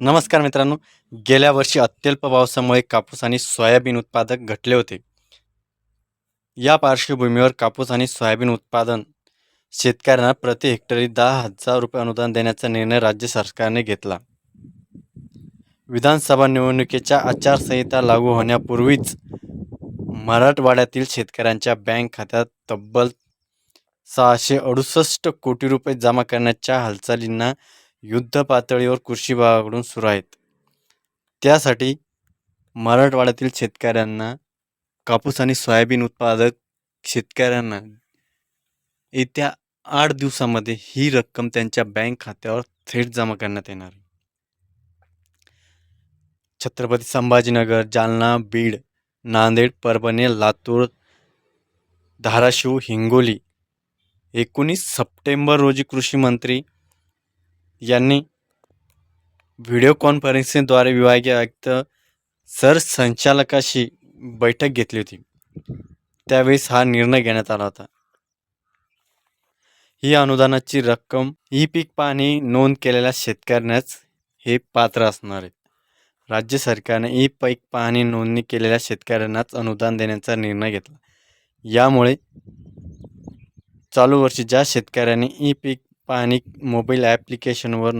नमस्कार मित्रांनो. गेल्या वर्षी अत्यल्प पावसामुळे कापूस आणि सोयाबीन उत्पादक घटले होते. या पार्श्वभूमीवर कापूस आणि सोयाबीन उत्पादन शेतकऱ्यांना प्रति हेक्टरी दहा हजार रुपये अनुदान देण्याचा निर्णय राज्य सरकारने घेतला. विधानसभा निवडणुकीच्या आचारसंहिता लागू होण्यापूर्वीच मराठवाड्यातील शेतकऱ्यांच्या बँक खात्यात तब्बल सहाशे अडुसष्ट कोटी रुपये जमा करण्याच्या हालचालींना युद्ध पातळीवर कृषी विभागाकडून सुरू आहेत. त्यासाठी मराठवाड्यातील शेतकऱ्यांना कापूस आणि सोयाबीन उत्पादक शेतकऱ्यांना येत्या आठ दिवसामध्ये ही रक्कम त्यांच्या बँक खात्यावर थेट जमा करण्यात येणार छत्रपती संभाजीनगर जालना बीड नांदेड परभणी लातूर धाराशिव हिंगोली. एकोणीस सप्टेंबर रोजी कृषी मंत्री यांनी व्हिडिओ कॉन्फरन्सिंगद्वारे विभागीय आयुक्त सरसंचालकाशी बैठक घेतली होती. त्यावेळेस हा निर्णय घेण्यात आला होता. ही अनुदानाची रक्कम ई पीक पाणी नोंद केलेल्या शेतकऱ्यांनाच हे पात्र असणार आहे. राज्य सरकारने ई पीक पाहणी नोंदणी केलेल्या शेतकऱ्यांनाच अनुदान देण्याचा निर्णय घेतला. यामुळे चालू वर्षी ज्या शेतकऱ्यांनी ई पीक पाहणी मोबाईल ॲप्लिकेशनवर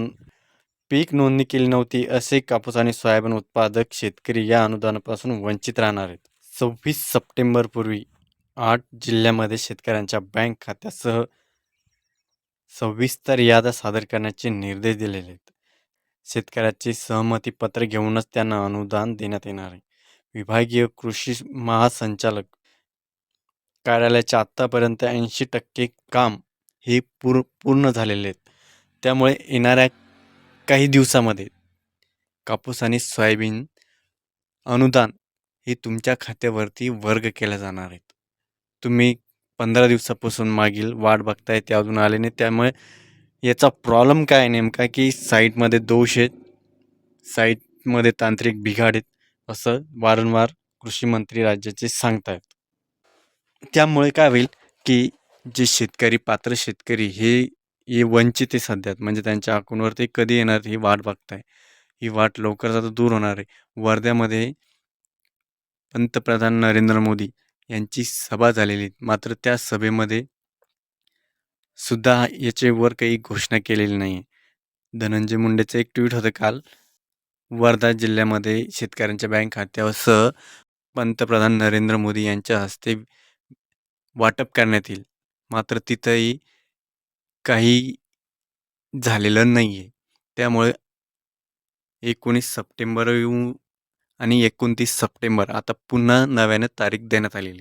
पीक नोंदणी केली नव्हती असे कापूस आणि सोयाबीन उत्पादक शेतकरी या अनुदानापासून वंचित राहणार आहेत. सव्वीस सप्टेंबरपूर्वी आठ जिल्ह्यामध्ये शेतकऱ्यांच्या बँक खात्यासह सविस्तर याद्या सादर करण्याचे निर्देश दिलेले आहेत. शेतकऱ्याचे सहमती पत्र घेऊनच त्यांना अनुदान देण्यात येणार आहे. विभागीय कृषी महासंचालक कार्यालयाच्या आत्तापर्यंत ऐंशी टक्के काम हे पूर पूर्ण झालेले आहेत. त्यामुळे येणाऱ्या काही दिवसामध्ये कापूस आणि सोयाबीन अनुदान हे तुमच्या खात्यावरती वर्ग केल्या जाणार आहेत. तुम्ही पंधरा दिवसापासून मागील वाट बघताय ते अजून आले नाही त्यामुळे याचा प्रॉब्लेम काय आहे नेमका की साईटमध्ये दोष आहेत साईटमध्ये तांत्रिक बिघाड आहेत असं वारंवार कृषी मंत्री राज्याचे सांगतायत. त्यामुळे काय होईल की जे शेतकरी पात्र शेतकरी हे हे वंचित आहे सध्यात. म्हणजे त्यांच्या अकाउंटवरती कधी येणार ही वाट बघताय. ही वाट लवकरच आता दूर होणार आहे. वर्ध्यामध्ये पंतप्रधान नरेंद्र मोदी यांची सभा झालेली. मात्र त्या सभेमध्ये सुद्धा याच्यावर काही घोषणा केलेली नाही आहे धनंजय मुंडेचं एक ट्विट होतं काल. वर्धा जिल्ह्यामध्ये शेतकऱ्यांच्या बँक खात्यावर सह पंतप्रधान नरेंद्र मोदी यांच्या हस्ते वाटप करण्यात येईल. मात्र तिथंही काही झालेलं नाही आहे त्यामुळे एकोणीस सप्टेंबर येऊ आणि एकोणतीस सप्टेंबर आता पुन्हा नव्यानं तारीख देण्यात आलेली.